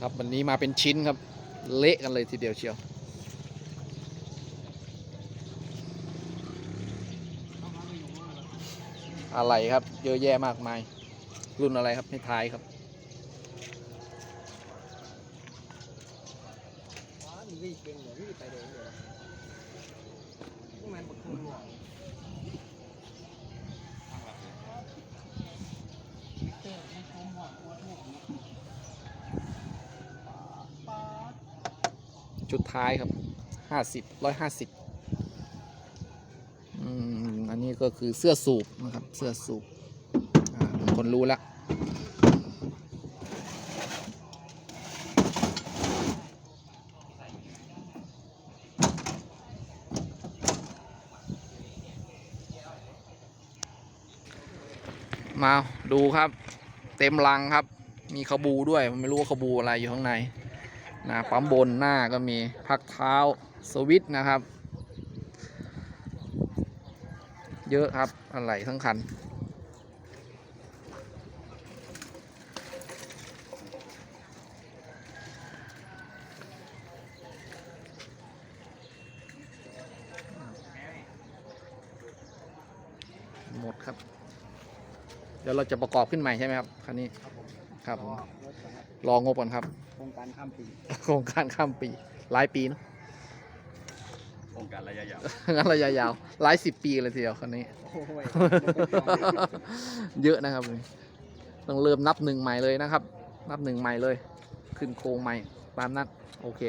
ครับวันนี้มาเป็นชิ้นครับ เละกันเลยทีเดียวเชียวอะไรครับ เยอะแยะมากมาย รุ่นอะไรครับให้ทายครับวิ่งเก่งเหรอวิ่งไปเดินเลยอพวกมันบักคุณหลวง ชุดท้ายครับห้าสิบร้อยห้าสิบอันนี้ก็คือเสื้อสูบนะครับ เสื้อสูบคนรู้แล้วมาดูครับ เต็มลังครับ มีขบูด้วย ไม่รู้ว่าขบูอะไรอยู่ข้างใน นะปั๊มบนหน้าก็มีพักเท้าสวิตช์นะครับ เยอะครับอะไรทั้งคันหมดครับ เดี๋ยวเราจะประกอบขึ้นใหม่ใช่ไหมครับคันนี้ครับผมครับผมรถก่อนครับรองบก่อนครับ โครงการข้ามปีโครงการข้ามปี หลายปีเนอะโครงการระยะยาวงั้นระยะยาว หลายสิบปีเลยทีเดียวคันนี้ โอ้ยเยอะนะครับต้องเริ่มนับหนึ่งใหม่เลยนะครับ นับหนึ่งใหม่เลย ขึ้นโครงใหม่ตามนั้นโอเค